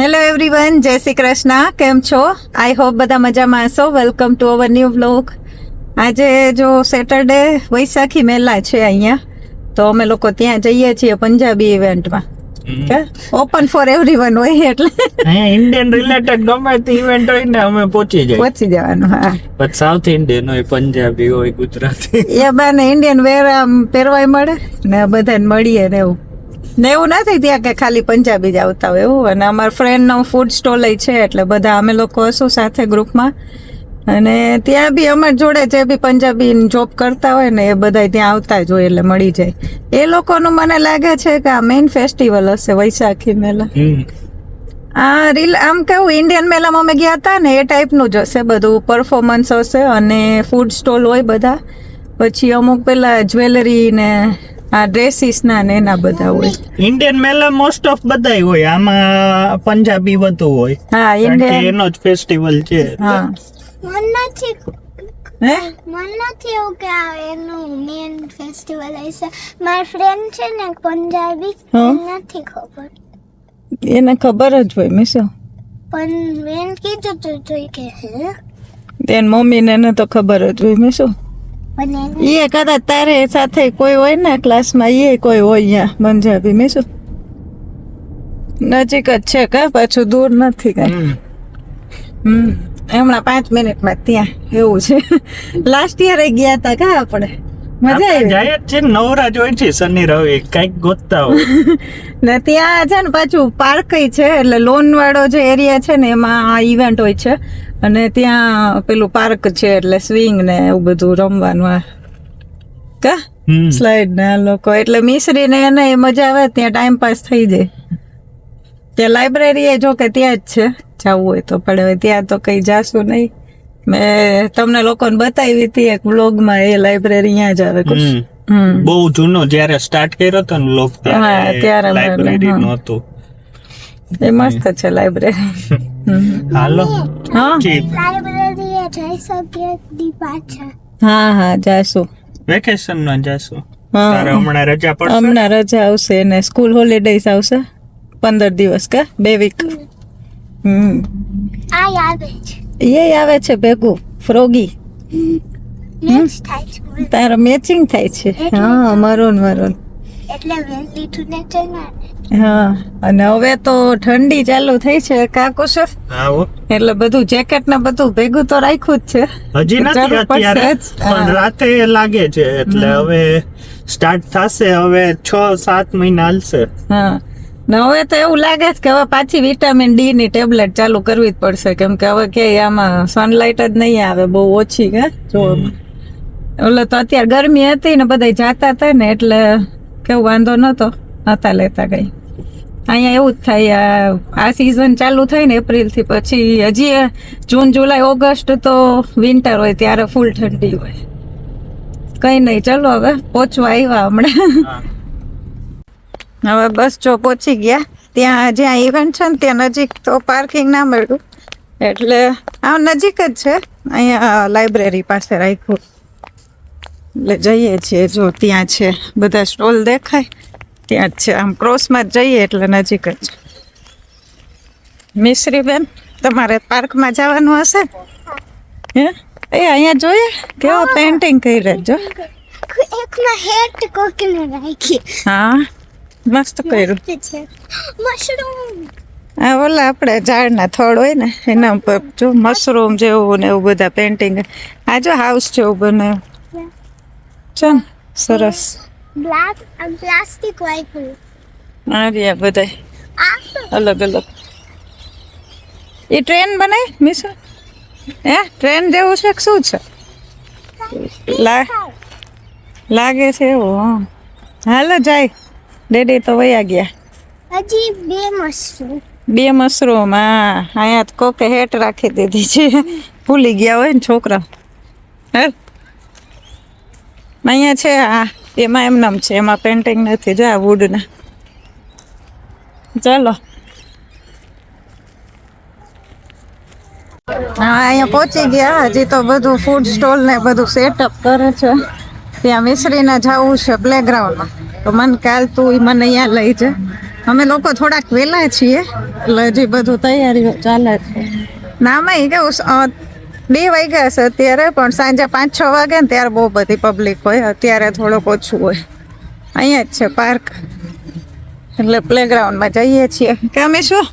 Hello everyone જય શ્રી કૃષ્ણ કેમ છો આઈ હોપ બધા મજામાં હશો. Welcome to our new vlog આજે જો સેટરડે વૈશાખી મેલા છે અહીંયા તો અમે લોકો ત્યાં જઈએ છીએ પંજાબી ઇવેન્ટમાં ઓપન ફોર એવરીવન હોય એટલે. ઇન્ડિયન રિલેટેડ ગમે તે ઇવેન્ટ હોય ને અમે પહોંચી જાય પહોંચી જવાનું હા. પણ સાઉથ ઇન્ડિયન હોય પંજાબી હોય ગુજરાતી. એ બાને ઇન્ડિયન વેર આમ પહેરવાય મળે ને બધાને મળીએ ને એવું. ને એવું નથી ત્યાં કે ખાલી પંજાબી જ આવતા હોય એવું. અને અમારા ફ્રેન્ડનો ફૂડ સ્ટોલ છે એટલે બધા અમે લોકો હશું સાથે ગ્રુપમાં અને ત્યાં બી અમારી જોડે જે બી પંજાબી જોબ કરતા હોય ને એ બધા ત્યાં આવતા જ હોય એટલે મળી જાય. એ લોકોનું મને લાગે છે કે આ મેઇન ફેસ્ટિવલ હશે વૈશાખી મેલા. આ રીલ આમ કેવું ઇન્ડિયન મેલામાં અમે ગયા હતા ને એ ટાઈપનું જ હશે બધું પરફોર્મન્સ હશે અને ફૂડ સ્ટોલ હોય બધા. પછી અમુક પેલા જ્વેલરી ને આ ડ્રેસીસ ના ને એના બધા હોય. ઇન્ડિયન મેલા મોસ્ટ ઓફ બધાય હોય. આમાં પંજાબી વધુ હોય. હા ઇન્ડિયન એનો જ ફેસ્ટિવલ છે. હા. મન નથી હે? મન નથી એવું કે આ એનું મેન ફેસ્ટિવલ હશે મારી ફ્રેન્ડ છે ને પંજાબી હા. નથી ખબર. એને ખબર જ હોય મિસો. પણ મેન કીધું તો જોઈ કે હે? તેન મમ્મીને એને તો ખબર જ હોય મિસો. એ કદાચ તારે સાથે કોઈ હોય ને ક્લાસમાં એ કોઈ હોય અહીંયા પંજાબી મિસો નજીક જ છે કા પાછું દૂર નથી કઈ. હમ. હમ હમણાં પાંચ મિનિટમાં ત્યાં એવું છે. લાસ્ટ યરે ગયા હતા કા આપણે? મજા આવી. જાય જ છે ને, નવરાજ છે શનિ રવિ કંઈક ગોતતા હોય. ને ત્યાં છે ને પાછું પાર્ક છે એટલે લોન વાળો જે એરિયા છે ને એમાં આ ઇવેન્ટ હોય છે. અને ત્યાં પેલું પાર્ક છે એટલે સ્વિંગ ને એવું બધું રમવાનું આ. કા. સ્લાઇડ ને લોકો એટલે મિશ્રી ને એને એ મજા આવે ત્યાં ટાઈમ પાસ થઈ જાય. ત્યાં લાઇબ્રેરી એ જો કે ત્યાં જ છે જવું હોય તો પણ હવે ત્યાં તો કઈ જાશું નહીં. મેં તમને લોકોને બતાવી હતી એક બ્લોગમાં એ લાઇબ્રેરી અહીંયા જ આવે બહુ જૂનો જ્યારે સ્ટાર્ટ કર્યો હતો ને લોક ત્યારે લાઇબ્રેરી નહોતું. એ મસ્ત છે લાઇબ્રેરી હાલો. હા. લાઇબ્રેરી એ જઈ શકીએ દી હા હા જાશું. વેકેશનમાં જાશું. હમણાં રજા પડશે? હમણાં રજા આવશે ને સ્કૂલ હોલિડેઝ આવશે. પંદર દિવસ કા? બે વીક હમ. આ આવે છે. એ આવે છે ભેગું ફ્રોગી. તારો મેચિંગ થાય છે. હા મરૂન મરૂન. હા અને હવે તો ઠંડી ચાલુ થઈ છે કાકુશ હા એટલે બધું જેકેટ ને બધું ભેગું તો રાખ્યું જ છે. હજી નથી અત્યારે પણ રાતે લાગે છે એટલે હવે સ્ટાર્ટ થશે હવે છ સાત મહિના હાલશે. હા. ને હવે તો એવું લાગે છે કે હવે પાછી વિટામિન ડી ની ટેબ્લેટ ચાલુ કરવી જ પડશે. કેમ કે હવે કે આમાં સનલાઇટ જ નહીં આવે બહુ ઓછી કે જો એટલે તો અત્યારે ગરમી હતી ને બધા જાતા હતા ને એટલે કેવું વાંધો નતો. નતા લેતા કઈ. અહીંયા એવું જ થાય આ- સિઝન ચાલુ થાય ને એપ્રિલથી પછી હજી જૂન જુલાઈ ઓગસ્ટ તો વિન્ટર હોય ત્યારે ફૂલ ઠંડી હોય. કઈ નહીં ચલો હવે પહોંચવા આવ્યા હમણાં. હવે બસ જો પહોંચી ગયા. ત્યાં જ્યાં ઇવેન્ટ છે ને ત્યાં નજીક તો પાર્કિંગ ના મળ્યું. એટલે આ નજીક જ છે. અહીંયા લાઇબ્રેરી પાસે રાખ્યું. એટલે જઈએ છીએ જો ત્યાં છે. બધા સ્ટોલ દેખાય. ત્યાં જ છે. આમ ક્રોસમાં જ જઈએ એટલે નજીક જ. મિશ્રી બેન તમારે પાર્કમાં જવાનું હશે? હે? એ અહીંયા જોઈએ? કેવો પેન્ટિંગ કરી રહેજો એકમાં હેટ કોકીને રાખી. હા. મસ્ત કર્યું. મશરૂમ. આ ઓલા આપણે ઝાડના થડ હોય ને એના ઉપર જો મશરૂમ જેવું ને એવું બધા પેન્ટિંગ આ જો હાઉસ જેવું બનાવ્યું ને સરસ. પ્લાસ્ટિક વાઈટ આ રહ્યા બધા અલગ અલગ. એ ટ્રેન બનાવી મીસો? હે? ટ્રેન જેવું છે કે શું છે? લાગે છે એવું હાલો જાય. ડેડી તો વયા ગયા. હજી બે મશરૂમ. બે મશરૂમ હા. અહીંયા તો કોકે હેટ રાખી દીધી છે. ભૂલી ગયા હોય ને છોકરા. હે? અહીંયા છે આ. એમાં એમ નામ છે. એમાં પેન્ટિંગ નથી. જો આ વુડના ચાલો. હા અહીંયા પહોંચી ગયા. હજી તો બધું ફૂડ સ્ટોલ ને બધું સેટઅપ કરે છે. ત્યાં વિસરીને જવું છે પ્લેગ્રાઉન્ડમાં તો મને કાલ તું મને અહીંયા લઈ જા. અમે લોકો થોડાક વહેલા છીએ, એટલે હજી બધું તૈયારીઓ ચાલે છે. નામાં કેવું બે વાગ્યા છે અત્યારે, પણ સાંજે પાંચ છ વાગે ને ત્યારે બહુ બધી પબ્લિક હોય. અત્યારે થોડુંક ઓછું હોય. અહીંયા જ છે પાર્ક એટલે પ્લેગ્રાઉન્ડમાં જઈએ છીએ. કે શું?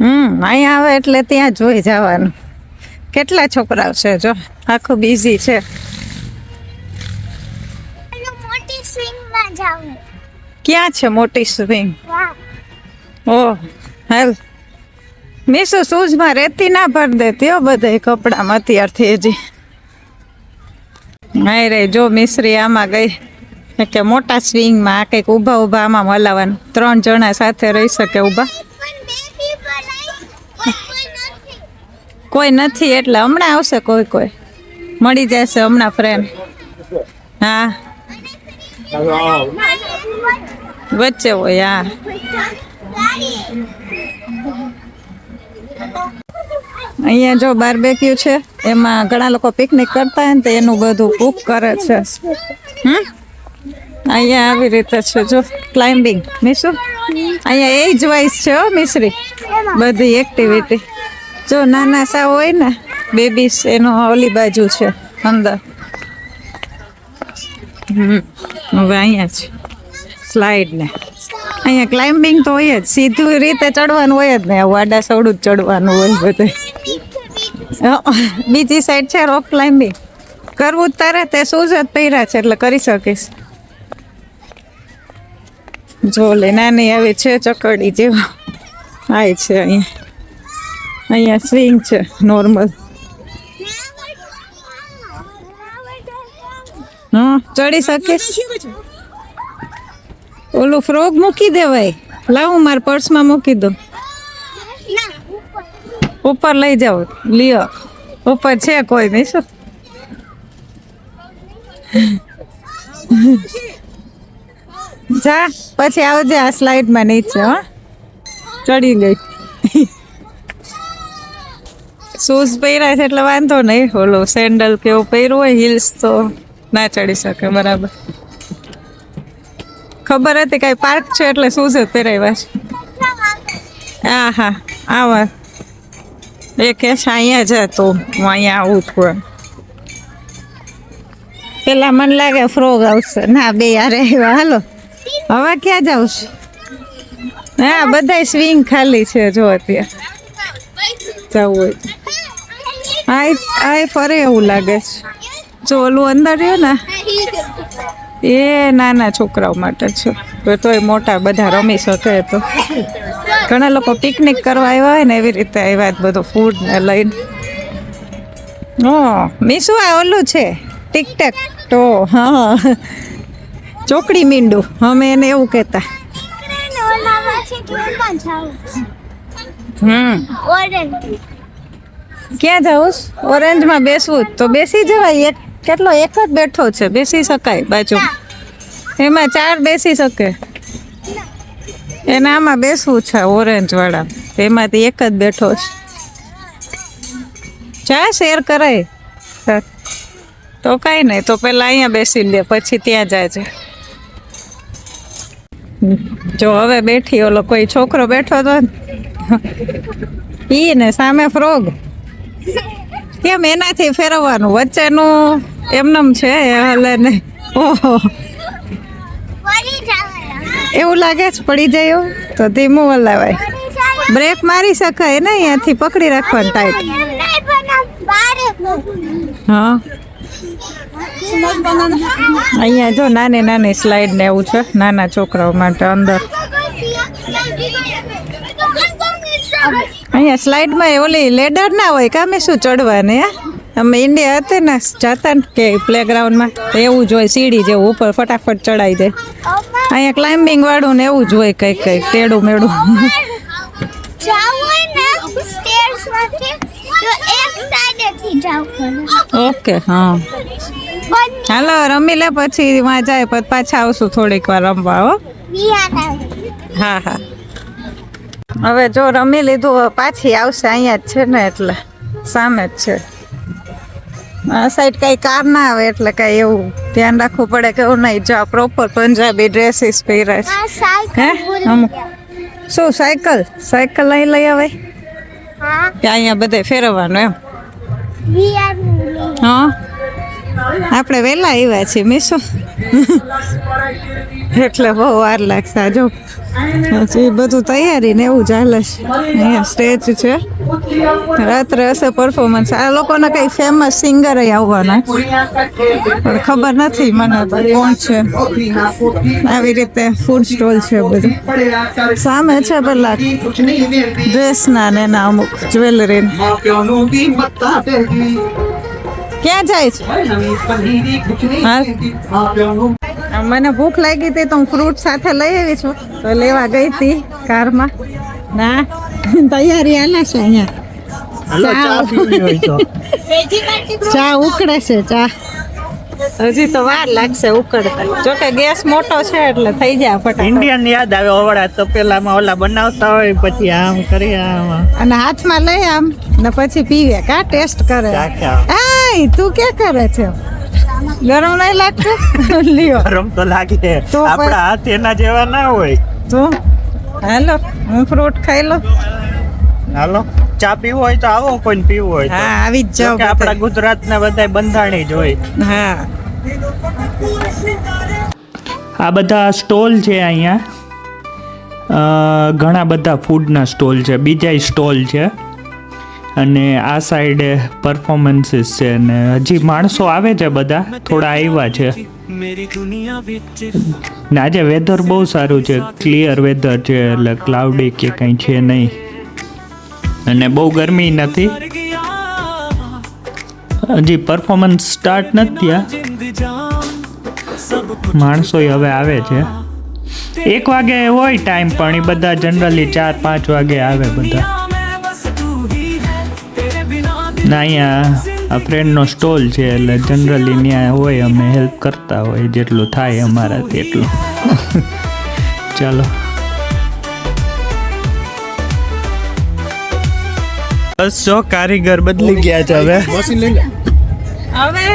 હમ, અહીંયા આવે એટલે ત્યાં જોઈ જવાનું. કેટલા છોકરાઓ છે જો? આખું બિઝી છે. જાવું ક્યાં છે મોટી સ્વિંગ ઓહ ઓ હેલ. મીસુ શૂઝમાં રેતી ના ભર દેતી હો બધે કપડામાં અત્યારથી હજી. હાય રે જો મિશ્રી આમાં ગઈ. કે મોટા સ્વિંગમાં આ કંઈક ઊભા ઊભા આમાં મલાવાનું ત્રણ જણા સાથે રહી શકે ઊભા. કોઈ નથી. એટલે હમણાં આવશે કોઈ કોઈ. મળી જશે હમણાં ફ્રેન્ડ હા. વચ્ચે હોય, હા. અહીંયા જો બારબેક્યુ છે, એમાં ઘણા લોકો પિકનિક કરતા હોય ને તો એનું બધું કુક કરે છે. હમ? અહીંયા આવી રીતે છે, જો ક્લાઇમ્બિંગ મીસુ? અહીંયા એજ વાઇઝ છે હો મિશ્રી બધી એક્ટિવિટી જો નાના સા હોય ને બેબીસ એનો ઓલી બાજુ છે, અંદર. હવે અહીંયા છે સ્લાઇડ ને. અહીંયા ક્લાઇમ્બિંગ તો હોય જ. સીધું રીતે ચડવાનું હોય જ ને. વાડા સવડું જ ચડવાનું હોય બધે. બીજી સાઈડ છે રોક ક્લાઇમ્બિંગ કરવું જ તારે તે શૂઝ જ પહેર્યા છે એટલે કરી શકીશ. જો લે, નાની આવી છે ચકડી જેવા. આય છે અહીંયા. અહીંયા સ્વિંગ છે નોર્મલ હા, ચડી શકીશ ઓલું ફ્રોગ મૂકી દેવાય લાવ મારા પર્સમાં મૂકી દઉં. ઉપર લઈ જાઓ. લ્યો. ઉપર છે કોઈ નહીં, શું? જા, પછી આવજે આ સ્લાઇડમાં નીચે, હો. ચડી ગઈ. શૂઝ પહેર્યા છે એટલે વાંધો નહીં. ઓલો સેન્ડલ કેવું પહેર્યું હોય હિલ્સ તો. ના ચડી શકે, બરાબર. ખબર હતી કઈ પાર્ક છે એટલે શૂઝ જ પહેરાવ્યા છે. હા હા આવા. એ કે છે, અહીંયા જ તો, હું અહીંયા આવું છું પેલા મને લાગે ફ્રોગ આવશે. ના, બે યાર આવ્યા હાલો. હવે ક્યાં જાવ છે? હા બધા સ્વિંગ ખાલી છે જો અત્યારે. જવું હોય. હા આ ફરે એવું લાગે છે. જો ઓલું અંદર રહ્યું ને એ નાના છોકરાઓ માટે છે. તો તોય મોટા બધા રમી શકે તો. ઘણા લોકો પિકનિક કરવા આવ્યા હોય ને એવી રીતે આવ્યા બધું ફૂડ ને લઈને. ઓ મીસુ આ ઓલું છે ટીકટેક. તો હા. ચોકડી મીંડું અમે એને એવું કહેતા. હમ. ક્યાં જાઉં? ઓરેન્જમાં બેસવું? તો બેસી જવાય એક કેટલો એક જ બેઠો છે, બેસી શકાય બાજુ. એમાં ચાર બેસી શકે. એને આમાં બેસવું છે ઓરેન્જ વાળા. એમાંથી એક જ બેઠો છે. ચા શેર કરાય. તો કાંઈ નહીં, તો પેલા અહીંયા બેસી લે, પછી ત્યાં જાય છે. જો હવે બેઠી, ઓલો કોઈ છોકરો બેઠો તો ઈ ને સામે ફ્રોગ કેમ એનાથી ફેરવવાનું. વચ્ચેનું એમનેમ છે હાલે ને. ઓહો. એવું લાગે છે, પડી જાય તો ધીમું હલાવાય. બ્રેક મારી શકાય ને અહીંયાથી, પકડી રાખવાનું ટાઈટ હા. અહીંયા જો નાની નાની સ્લાઇડ ને એવું છે, નાના છોકરાઓ માટે અંદર. અહીંયા સ્લાઇડમાં ઓલી લેડર ના હોય કામે શું ચડવાને અમે ઇન્ડિયા હતા ને જતા ને કે પ્લેગ્રાઉન્ડમાં એવું જ હોય સીડી જેવું ઉપર ફટાફટ ચડાઈ જાય અહીંયા ક્લાઇમ્બિંગ વાળું ને એવું જ હોય કંઈક કંઈક ટેડું મેડું. ઓકે હા. હાલો રમી લે પછી વાં જાય પછી પાછા આવશું થોડીક વાર રમવા હો. હા હા. હવે જો રમી લીધું પાછી આવશે અહીંયા જ છે ને એટલે સામે જ છે. આ સાઈડ કઈ કાર ના આવે એટલે કઈ એવું ધ્યાન રાખવું પડે કે એવું નહીં જો પ્રોપર પંજાબી ડ્રેસીસ પહેરે છે. હે અમુક. શું સાયકલ? સાયકલ અહીં લઈ આવે? હા. કે અહીંયા બધે ફેરવવાનું એમ. હા? આપણે વહેલા આવ્યા છીએ, મીસો. એટલે બહુ વાર લાગશે જો. હજી બધું તૈયારી ને એવું ચાલે છે. અહીંયા સ્ટેજ છે. રાત્રે હશે પરફોર્મન્સ આ લોકોના કંઈ ફેમસ સિંગર આવવાના. પણ ખબર નથી મને કોણ છે. આવી રીતે ફૂડ સ્ટોલ છે બધું. સામે છે પેલા ડ્રેસના ને એના અમુક જ્વેલરી ક્યાં જાય છે? મને ભૂખ લાગી હતી તો હું ફ્રૂટ સાથે લઈ આવી છું. તો લેવા ગઈ હતી કારમાં. ના તૈયારી આલા છે અહીંયા. ચા ઉકળે છે ચા. હજી તો વાર લાગશે ઉકળતા. જોકે ગેસ મોટો છે એટલે થઈ જાય ફટાફટ. ઇન્ડિયન યાદ આવે ઓવડા તો પેલામાં ઓલા બનાવતા હોય પછી આમ કરી આમ અને હાથમાં લઈ આમ ને પછી પીવે. કા ટેસ્ટ કરે. આય તું કે કરે છે? ગરમ નહીં લાગતું? લ્યો. ગરમ તો લાગે. તો આપણા હાથ એના જેવા ના હોય. તો? હાલો હું ફ્રૂટ ખાઈ લો હાલો. ચા પીવું હોય તો આવો કોઈ પીવું હોય હા આવી જ જાવ કે આપણા ગુજરાતના બધા બંધાણી જ હોય. હા. આ બધા સ્ટોલ છે અહીંયા. ઘણા બધા ફૂડના સ્ટોલ છે. બીજા સ્ટોલ છે. અને આ સાઈડે પરફોર્મન્સીસ છે અને હજી માણસો આવે છે બધા. થોડા આવ્યા છે. ને આજે વેધર બહુ સારું છે. ક્લિયર વેધર છે એટલે ક્લાઉડી કે કંઈ છે નહીં. અને બહુ ગરમી નથી. હજી પરફોર્મન્સ સ્ટાર્ટ નથી થયા. માણસો હવે આવે છે. એક વાગે હોય ટાઈમ પણ એ બધા જનરલી ચાર, પાંચ વાગે આવે બધા. ના અહીંયા આ ફ્રેન્ડનો સ્ટોલ છે એટલે જનરલી ત્યાં હોય, અમે હેલ્પ કરતા હોય, જેટલું થાય અમારાથી એટલું. ચાલો. બસ કારીગર બદલી ગયા છે હવે. હવે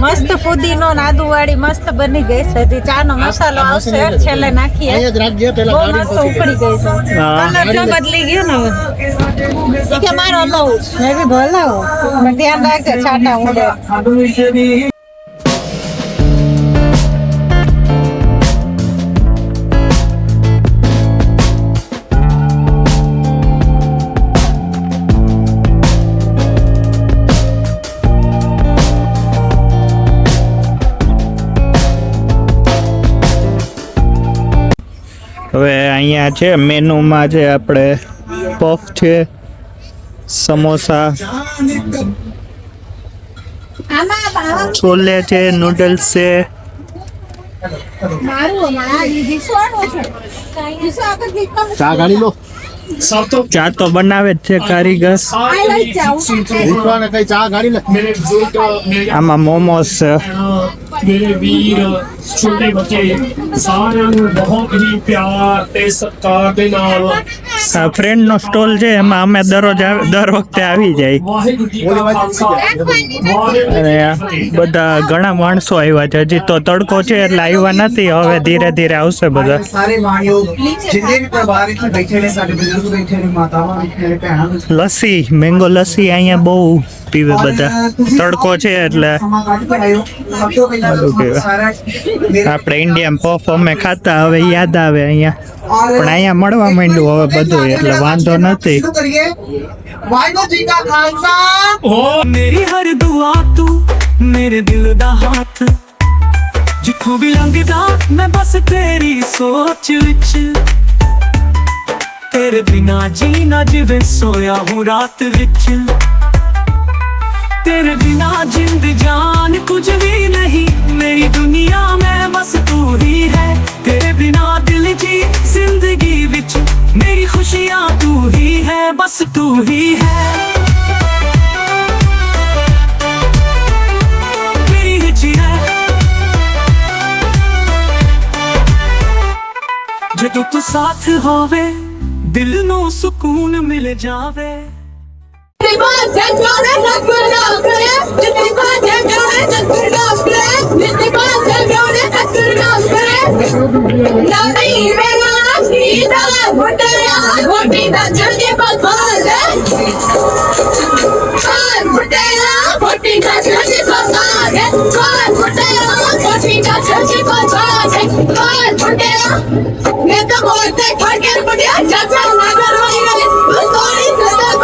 મસ્ત ફુદીનો નાદુ વાળી મસ્ત બની ગઈ છે. હજી ચાનો મસાલો આવશે છેલ્લે નાખીએ. બહુ મસ્ત ઉકળી ગઈ છે. કલર જો બદલી ગયો ને હવે. કે મારો લઉં મેં બી ભલાવો. ધ્યાન રાખજે છાટા ઉડે. અહીંયા છે મેનુમાં છે આપણે પફ છે સમોસા છોલે છે નૂડલ્સ છે. ચા તો બનાવે જ છે કારીગર. આમાં મોમોસ છે. ਮੇਰੇ ਵੀਰ ਛੋਟੇ ਬੱਚੇ ਸਾਰਿਆਂ ਨੂੰ ਬਹੁਤ ਹੀ ਪਿਆਰ ਤੇ ਸਤਿਕਾਰ ਦੇ ਨਾਲ ફ્રેન્ડનો સ્ટોલ છે, એમાં અમે દરરોજ દર વખતે આવી જાય. અને બધા ઘણા માણસો આવ્યા છે. હજી તો તડકો છે, એટલે આવ્યા નથી. હવે ધીરે ધીરે આવશે બધા. લસ્સી મેંગો લસ્સી અહીંયા બહુ પીવે બધા. તડકો છે, એટલે આપણે ઇન્ડિયન પફ અમે ખાતા, હવે યાદ આવે અહીંયા. પણ અહીંયા મળવા માંડ્યું હવે બધું એટલે વાંધો નથી વાહેગુરુ જી કા ખાલસા ઓ મેરી હર દુઆ તું મેરે દિલ ਦਾ હાથ ਜਿੱਥੋਂ ਵੀ ਲੰਘਦਾ ਮੈਂ ਬਸ ਤੇਰੀ ਸੋਚ ਵਿੱਚ ਤੇਰੇ ਬਿਨਾ ਜੀਣਾ ਜਿਵੇਂ ਸੋਇਆ ਹੂੰ ਰਾਤ ਵਿੱਚ ਤੇਰੇ ਬਿਨਾ ਜਿੰਦ ਜਾਨ ਕੁਝ ਵੀ ਨਹੀਂ ਮੇਰੀ ਦੁਨੀਆ ਮੈਂ ਬਸ ਤੂੰ ਹੀ बस तू ही है मेरी है जो तू साथ होवे दिल नो सुकून मिल जावे Now all that's not good enough. Just मैं तो बोलते फट के बढ़िया चाचा नगर वाली तू थोड़ी सदा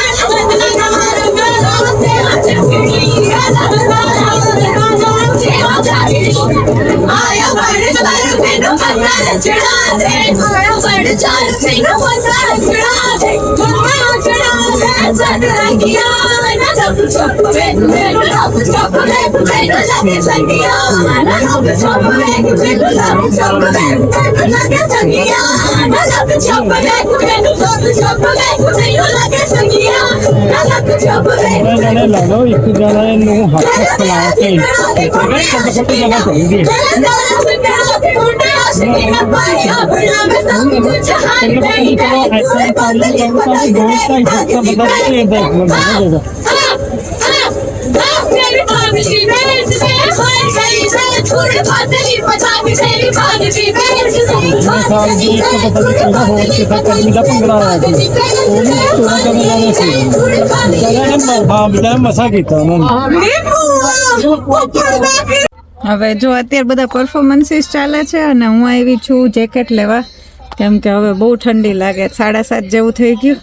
ચડા દે મારા પર ચાલ સિંહ પતા ચડા દે મમ્મા ચડા દે સગરા ગયા ના સબ છપ વેન વેન સબ છપ વેન વેન સગે સંગિયા ના સબ છપ વેન વેન સબ છપ વેન વેન સગે સંગિયા ના સબ છપ વેન વેન સબ છપ વેન વેન સગે સંગિયા ના સબ છપ વેન મને લાગો એક જણા નું હાથ ચલાવતે એક જગ્યા પર જગ્યા પર ਮਸਾ ਕੀਤਾ ਉਹਨਾਂ ਨੇ હવે જો અત્યારે બધા પરફોર્મન્સીસ ચાલે છે અને હું આવી છું જેકેટ લેવા. કેમ કે હવે બહુ ઠંડી લાગે, સાડા સાત જેવું થઈ ગયું.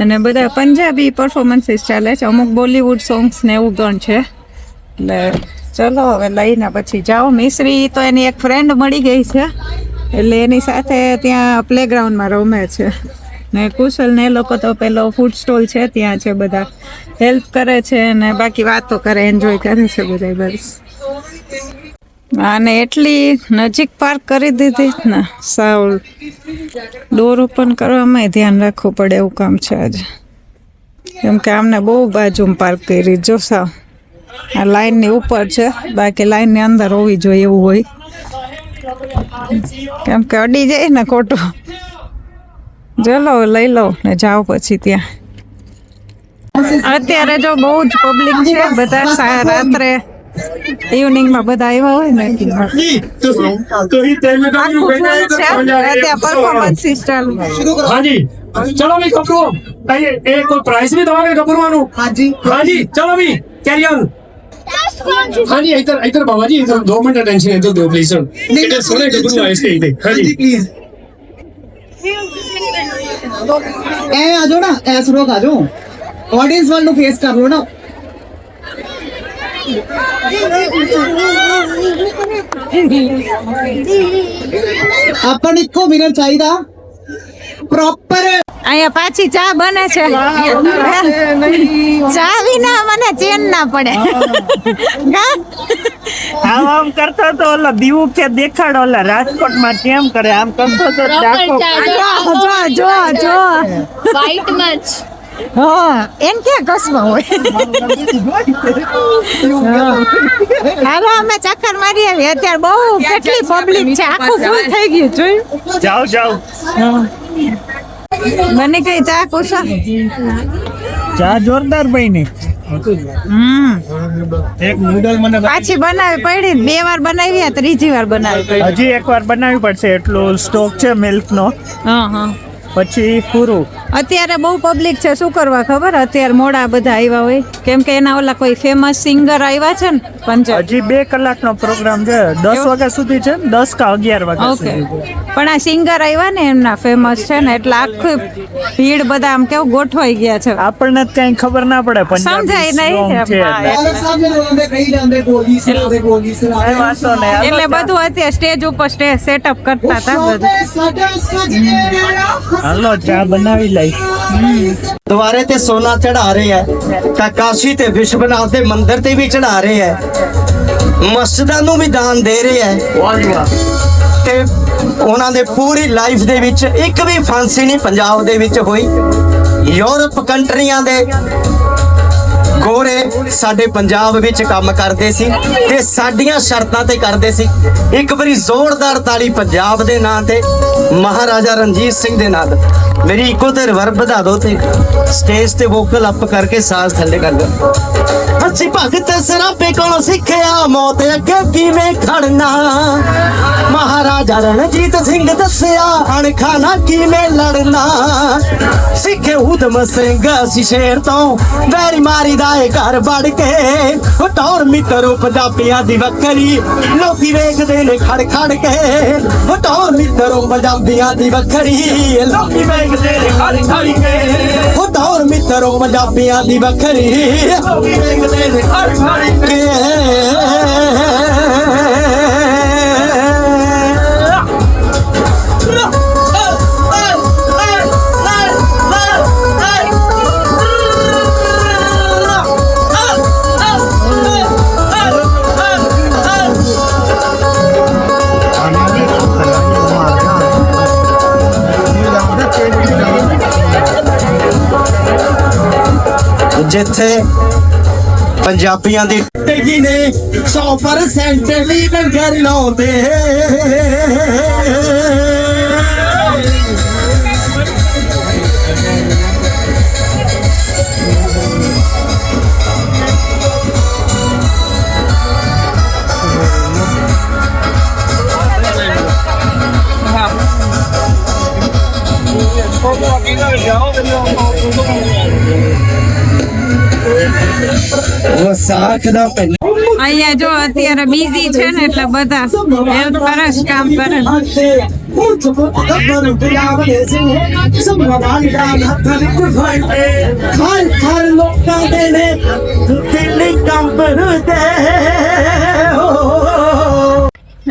અને બધા પંજાબી પરફોર્મન્સીસ ચાલે છે, અમુક બોલિવૂડ સોંગ્સ ને એવું ગણ છે. એટલે ચલો હવે લઈને પછી જાઓ. મિશ્રી તો એની એક ફ્રેન્ડ મળી ગઈ છે, એટલે એની સાથે ત્યાં પ્લેગ્રાઉન્ડમાં રમે છે. ને કુશલ ને લોકો તો પેલો ફૂડ સ્ટોલ છે, ત્યાં છે બધા. હેલ્પ કરે છે ને બાકી વાતો કરે એન્જોય કરે છે બધા બસ. અને એટલી નજીક પાર્ક કરી દીધી જ ને, સાવ ડોર ઓપન કરવામાં ધ્યાન રાખવું પડે એવું કામ છે આજે. કેમ કે આમને બહુ બાજુમાં પાર્ક કરી, જો સાવ. આ લાઈનની ઉપર છે, બાકી લાઇનની અંદર હોવી જોઈએ એવું હોય. કેમ કે અડી જાય ને ખોટું. ચલો લઈ લો ને જાઓ પછી ત્યાં. અત્યારે જો બહુ જ પબ્લિક છે, બધા રાત્રે ઇવનિંગમાં બધા આવ્યા હોય ને तो ही तेल में આખું full છે અત્યારે પરફોર્મન્સીસ ચાલુ हाँ जी चलो भाई कपड़ो आइए एक कोई प्राइस भी दवागे कपड़वानु हाँ जी हाँ जी चलो भाई कैरी ऑन हाँ जी इधर इधर बाबा जी इधर दो मिनट टेंशन इधर दो प्लीज इधर सुने कपड़ो आए इसके इधर हाँ जी प्लीज ए आ जाओ ना ऐस रोक आ जाओ ऑडियंस वाल नु फेस कर लो ना આપણને ઇકો મિરર ચાહીદા પ્રોપર અહીંયા પાછી ચા બને છે. ચા વિના મને ચેન ના પડે. આમ આમ કરતો તો ઓલો દીવું કે દેખાડો ઓલા રાજકોટમાં કેમ કરે? આમ કરતો તો જો જો જો. વ્હાઈટમાં હા એમ ક્યાં કસમાં હોય. હાલો અમે ચક્કર મારી આવી અત્યારે બહુ કેટલી પબ્લિક છે આખું ફૂલ થઈ ગયું જોયું? જાઓ જાઓ. મને કઈ ચા કુશા ચા જોરદાર એક નૂડલ મને પાછી બનાવી પડી બે વાર બનાવી ત્રીજી વાર બનાવી. પડી હજી એક વાર બનાવવી પડશે. એટલો સ્ટોક છે મિલ્ક નો. હા હા. પછી પૂરું. અત્યારે બહુ પબ્લિક છે શું કરવા ખબર? અત્યારે મોડા બધા આવ્યા હોય. કેમ કે એના ઓલા કોઈ ફેમસ સિંગર આવ્યા છે ને પંચ હજી બે કલાકનો પ્રોગ્રામ છે. દસ વાગ્યા સુધી છે ને દસ કા અગિયાર વાગ્યા સુધી પણ આ સિંગર આવ્યા ને એમના ફેમસ છે ને એટલે આખી ભીડ બધા આમ કેવું ગોઠવાઈ ગયા છે. આપણને કઈ ખબર ના પડે પણ સમજાય નહીં. એટલે. બધું અત્યારે સ્ટેજ ઉપર સ્ટેજ સેટઅપ કરતા હતા બધું. હાલો ચા બનાવી લઈ ਦੁਆਰੇ ਤੇ ਸੋਨਾ ਚੜਾ ਰਹੇ ਹੈ ਕਾਕਾਸ਼ੀ ਤੇ ਵਿਸ਼ਵਨਾਥ ਦੇ ਮੰਦਿਰ ਤੇ ਵੀ ਚੜਾ ਰਹੇ ਹੈ ਮਸਜਿਦਾਂ ਨੂੰ ਵੀ ਦਾਨ ਦੇ ਰਿਹਾ ਹੈ ਤੇ ਉਹਨਾਂ ਦੇ ਪੂਰੀ ਲਾਈਫ ਦੇ ਵਿੱਚ ਇੱਕ ਵੀ ਫਾਂਸੀ ਨਹੀਂ ਪੰਜਾਬ ਦੇ ਵਿੱਚ ਹੋਈ ਯੂਰਪ ਕੰਟਰੀਆਂ ਦੇ ਗੋਰੇ ਸਾਡੇ ਪੰਜਾਬ ਵਿੱਚ ਕੰਮ ਕਰਦੇ ਸੀ ਤੇ ਸਾਡੀਆਂ ਸ਼ਰਤਾਂ ਤੇ ਕਰਦੇ ਸੀ। ਇੱਕ ਵਾਰੀ ਜ਼ੋਰਦਾਰ ਤਾੜੀ ਪੰਜਾਬ ਦੇ ਨਾਂ ਤੇ, ਮਹਾਰਾਜਾ ਰਣਜੀਤ ਸਿੰਘ ਦੇ ਨਾਂ ਤੇ ਮੇਰੀ ਇੱਕੋ ਤੇ ਰਿਵਰਬ ਵਧਾ ਦਿਓ ਤੇ ਸਟੇਜ ਤੇ ਵੋਕਲ ਅਪ ਕਰਕੇ ਸਾਜ਼ ਥੱਲੇ ਕਰ ਦਿਓ। ਅਸੀਂ ਭਗਤ ਸਰਾਪੇ ਕੋਲੋਂ ਸਿੱਖਿਆ, ਮੌਤ ਅੱਗੇ ਕਿਵੇਂ ਖੜਨਾ? ਮਹਾਰਾਜਾ ਰਣਜੀਤ ਸਿੰਘ ਦੱਸਿਆ ਅਣਖਾਨਾ ਕਿਵੇਂ ਲੜਨਾ? ਸਿੱਖੇ ਉਦਮ ਸਿੰਘ, ਅਸੀਂ ਸ਼ੇਰ ਤੋਂ ਵੈਰੀ ਮਾਰੀ ਦਾ ਏ ਘਰ ਵੜ ਕੇ। ਉਹ ਟੌਰ ਮਿੱਤਰੋ ਪੰਜਾਬੀਆਂ ਦੀ ਵੱਖਰੀ। ਲੋਕੀ ਵੇਖਦੇ ਨੇ ਖੜ ਖੜ ਕੇ। ਉਹ ਟੌਰ ਮਿੱਤਰੋ ਪੰਜਾਬੀਆਂ ਦੀ ਵੱਖਰੀ। ਲੋਕੀ ਵੇਖਦੇ ਨੇ ਖੜ ਖੜ ਕੇ। ਉਹ ਟੌਰ ਮਿੱਤਰੋ ਪੰਜਾਬੀਆਂ ਦੀ ਵੱਖਰੀ। ਲੋਕੀ ਵੇਖਦੇ ਨੇ ਖੜ ਖੜ ਕੇ। ਜਿੱਥੇ ਪੰਜਾਬੀਆਂ ਦੀ ਟਿੱਗੀ ਨੇ 100% ਲਈ ਲੰਗਰ ਲਾਉਂਦੇ। Oh, my God, અહીંયા જો અત્યારે બિઝી છે ને એટલે બધા હેલ્પ કરે કામ કરે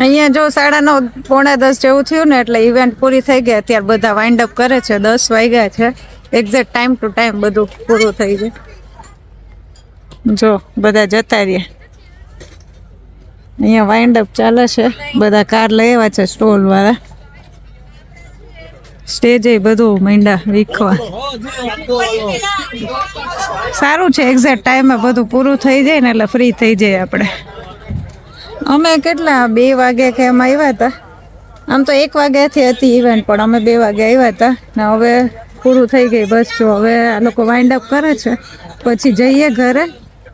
અહીંયા જો સાડા નવ, પોણા દસ જેવું થયું ને એટલે ઇવેન્ટ પૂરી થઈ ગઈ. અત્યારે બધા વાઇન્ડ અપ કરે છે, દસ વાગ્યા છે. એક્ઝેક્ટ ટાઈમ ટુ ટાઈમ બધું પૂરું થઈ ગયું. જો, બધા જતા રહ્યા. અહીંયા વાઇન્ડ અપ ચાલે છે. બધા કાર લઈ આવ્યા છે સ્ટોલ વાળા. સ્ટેજ બધું મીંડા વીખવા. સારું છે એક્ઝેક્ટ ટાઈમે બધું પૂરું થઈ જાય ને એટલે ફ્રી થઈ જાય આપણે. અમે કેટલા, બે વાગે કે એમ આવ્યા હતા. આમ તો એક વાગ્યાથી હતી ઇવેન્ટ પણ અમે બે વાગે આવ્યા હતા. ને હવે પૂરું થઈ ગઈ બસ. જો હવે આ લોકો વાઇન્ડ અપ કરે છે. પછી જઈએ ઘરે.